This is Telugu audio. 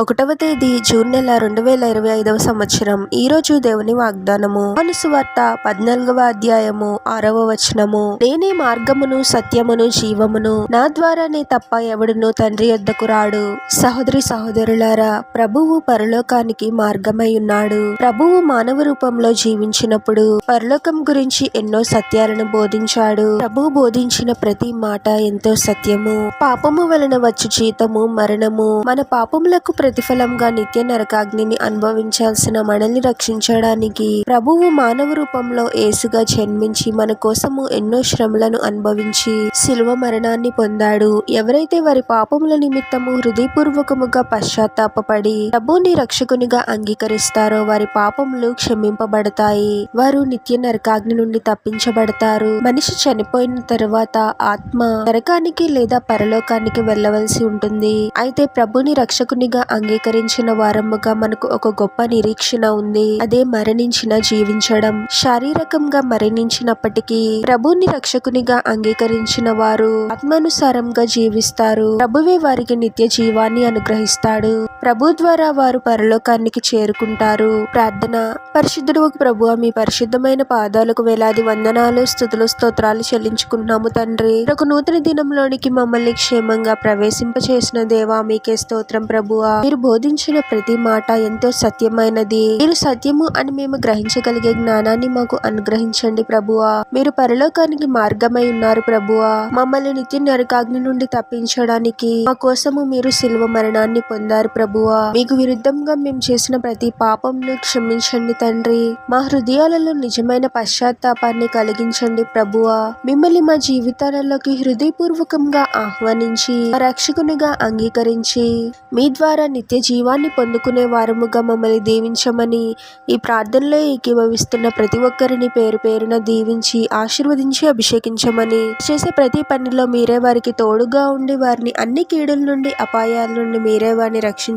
ఒకటవ తేదీ జూన్ నెల రెండు వేల ఇరవై ఐదవ సంవత్సరం. ఈ రోజు దేవుని వాగ్దానము. వార్త పద్నాలుగవ అధ్యాయము ఆరవ వచనము. నేనే మార్గమును సత్యమును జీవమును. నా ద్వారానే తప్ప ఎవడును తండ్రి యొద్దకు రాడు. సహోదరి సహోదరులారా ప్రభువు పరలోకానికి మార్గమై ఉన్నాడు. ప్రభువు మానవ రూపంలో జీవించినప్పుడు పరలోకం గురించి ఎన్నో సత్యాలను బోధించాడు. ప్రభువు బోధించిన ప్రతి మాట ఎంతో సత్యము. పాపము వలన వచ్చు జీతము మరణము. మన పాపములకు ప్రతిఫలంగా నిత్య నరకాగ్నిని అనుభవించాల్సిన మనల్ని రక్షించడానికి ప్రభువు మానవ రూపంలో ఏసుగా జన్మించి మన కోసము ఎన్నో శ్రమలను అనుభవించి శిలువ మరణాన్ని పొందాడు. ఎవరైతే వారి పాపముల నిమిత్తము హృదయపూర్వకముగా పశ్చాత్తాపడి ప్రభుని రక్షకునిగా అంగీకరిస్తారో వారి పాపములు క్షమింపబడతాయి. వారు నిత్య నరకాగ్ని నుండి తప్పించబడతారు. మనిషి చనిపోయిన తరువాత ఆత్మ నరకానికి లేదా పరలోకానికి వెళ్ళవలసి ఉంటుంది. అయితే ప్రభుని రక్షకునిగా అంగీకరించిన వారముగా మనకు ఒక గొప్ప నిరీక్షణ ఉంది. అదే మరణించిన జీవించడం. శారీరకంగా మరణించినప్పటికీ ప్రభుని రక్షకునిగా అంగీకరించిన వారు ఆత్మానుసారంగా జీవిస్తారు. ప్రభువే వారికి నిత్య జీవాన్ని అనుగ్రహిస్తాడు. ప్రభు ద్వారా వారు పరలోకానికి చేరుకుంటారు. ప్రార్థన. పరిశుద్ధుడు ప్రభు మీ పరిశుద్ధమైన పాదాలకు వేలాది వందనాలు స్థుతులు స్తోత్రాలు చెల్లించుకుంటున్నాము తండ్రి. ఒక నూతన దినంలోనికి మమ్మల్ని క్షేమంగా ప్రవేశింప చేసిన దేవా మీకే స్తోత్రం ప్రభువా మీరు బోధించిన ప్రతి మాట ఎంతో సత్యమైనది. మీరు సత్యము అని మేము గ్రహించగలిగే జ్ఞానాన్ని మాకు అనుగ్రహించండి ప్రభువా మీరు పరలోకానికి మార్గమై ఉన్నారు ప్రభువా మమ్మల్ని నిత్య నరకాగ్ని నుండి తప్పించడానికి మా కోసము మీరు శిల్వ మరణాన్ని పొందారు ప్రభు. ప్రభువా మీకు విరుద్ధంగా మేము చేసిన ప్రతి పాపంను క్షమించండి తండ్రి. మా హృదయాలలో నిజమైన పశ్చాత్తాపాన్ని కలిగించండి ప్రభువా. మిమ్మల్ని మా జీవితాలలోకి హృదయపూర్వకంగా ఆహ్వానించి రక్షకునిగా అంగీకరించి మీ ద్వారా నిత్య జీవాన్ని పొందుకునే వారముగా మమ్మల్ని దీవించమని ఈ ప్రార్థనలో ఏకీభవిస్తున్న ప్రతి ఒక్కరిని పేరు పేరున దీవించి ఆశీర్వదించి అభిషేకించమని చేసే ప్రతి పనిలో మీరే వారికి తోడుగా ఉండి వారిని అన్ని కీడుల నుండి అపాయాల నుండి మీరే వారిని రక్షించ